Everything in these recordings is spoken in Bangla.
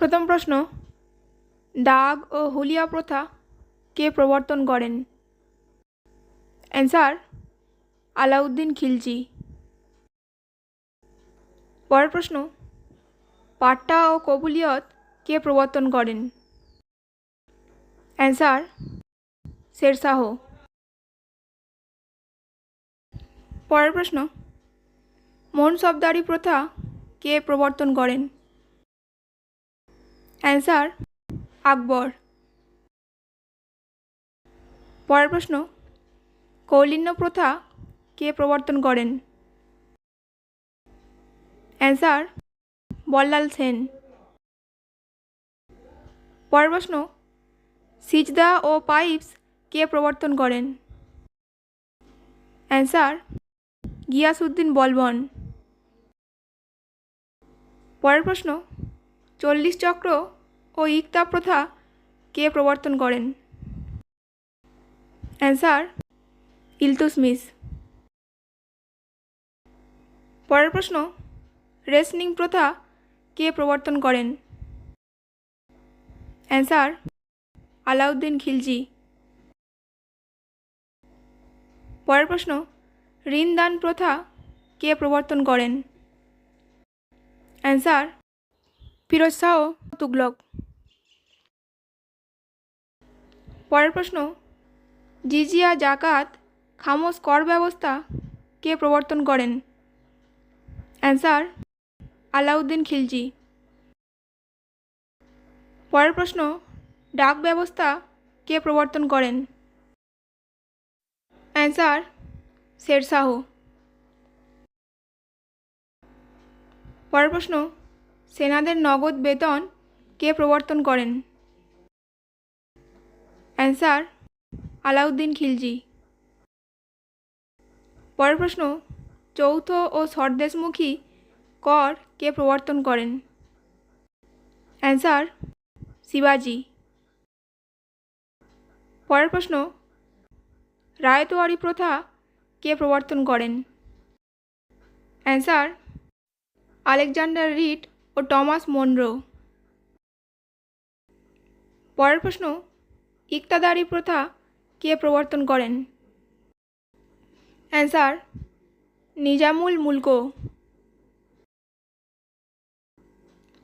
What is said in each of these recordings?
প্রথম প্রশ্ন দাগ ও হুলিয়া প্রথা কে প্রবর্তন করেন? অ্যান্সার, আলাউদ্দিন খিলজি। পরের প্রশ্ন, পাট্টা ও কবুলিয়ত কে প্রবর্তন করেন? অ্যান্সার শেরশাহ পরের প্রশ্ন, মন মনসবদারি প্রথা কে প্রবর্তন করেন? অ্যান্সার, আকবর। পরের প্রশ্ন, কৌলিন্য প্রথা কে প্রবর্তন করেন? অ্যান্সার, বল্লাল সেন। পরের প্রশ্ন, সিজদা ও পাইপস কে প্রবর্তন করেন? অ্যান্সার, গিয়াসউদ্দিন বলবন। পরের প্রশ্ন, চল্লিশ চক্র ও ইকতা প্রথা কে প্রবর্তন করেন? অ্যান্সার ইলতুসমিস পরের প্রশ্ন রেসনিং প্রথা কে প্রবর্তন করেন? অ্যান্সার, আলাউদ্দিন খিলজি। পরের প্রশ্ন ঋণ দান প্রথা কে প্রবর্তন করেন? অ্যান্সার, ফিরোজ শাহ তুগলক। পরের প্রশ্ন, জিজিয়া জাকাত খামোশ কর ব্যবস্থা কে প্রবর্তন করেন? অ্যান্সার, আলাউদ্দিন খিলজি। পরের প্রশ্ন, ডাক ব্যবস্থা কে প্রবর্তন করেন? অ্যান্সার শেরশাহ পরের প্রশ্ন, সেনাদের নগদ বেতন কে প্রবর্তন করেন? অ্যান্সার আলাউদ্দিন খিলজি। পরের প্রশ্ন, চৌথ ও স্বদেশমুখী কর কে প্রবর্তন করেন? অ্যান্সার শিবাজি। পরের প্রশ্ন রায়তোয়ারি প্রথা কে প্রবর্তন করেন? অ্যান্সার আলেকজান্ডার রিড ও টমাস মনরো। পরের প্রশ্ন ইকতাদারি প্রথা কে প্রবর্তন করেন? অ্যান্সার, নিজামুল মুলক।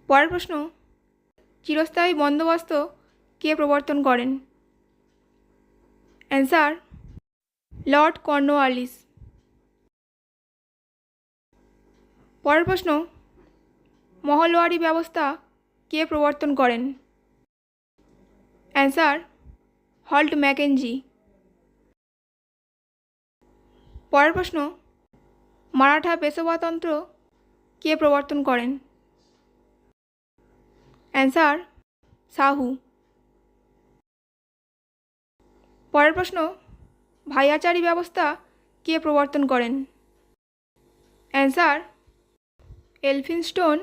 পরের প্রশ্ন, চিরস্থায়ী বন্দোবস্ত কে প্রবর্তন করেন? অ্যান্সার, লর্ড কর্নওয়ালিস পরের প্রশ্ন মহলওয়ারি ব্যবস্থা কে প্রবর্তন করেন? Answer Holt Mackenzie. পরের প্রশ্ন, মারাঠা পেশোয়াতন্ত্র কে প্রবর্তন করেন? অ্যান্সার, সাহু। পরের প্রশ্ন, ভাইয়াচারি ব্যবস্থা কে প্রবর্তন করেন? অ্যান্সার, এলফিনস্টোন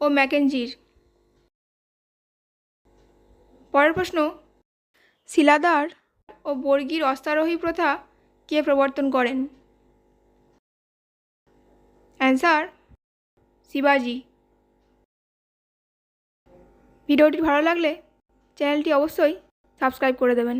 ও ম্যাকেনজির। পরের প্রশ্ন শিলাদার ও বর্গীর অস্তারোহী প্রথা কে প্রবর্তন করেন? অ্যান্সার শিবাজি। ভিডিওটি ভালো লাগলে চ্যানেলটি অবশ্যই সাবস্ক্রাইব করে দেবেন।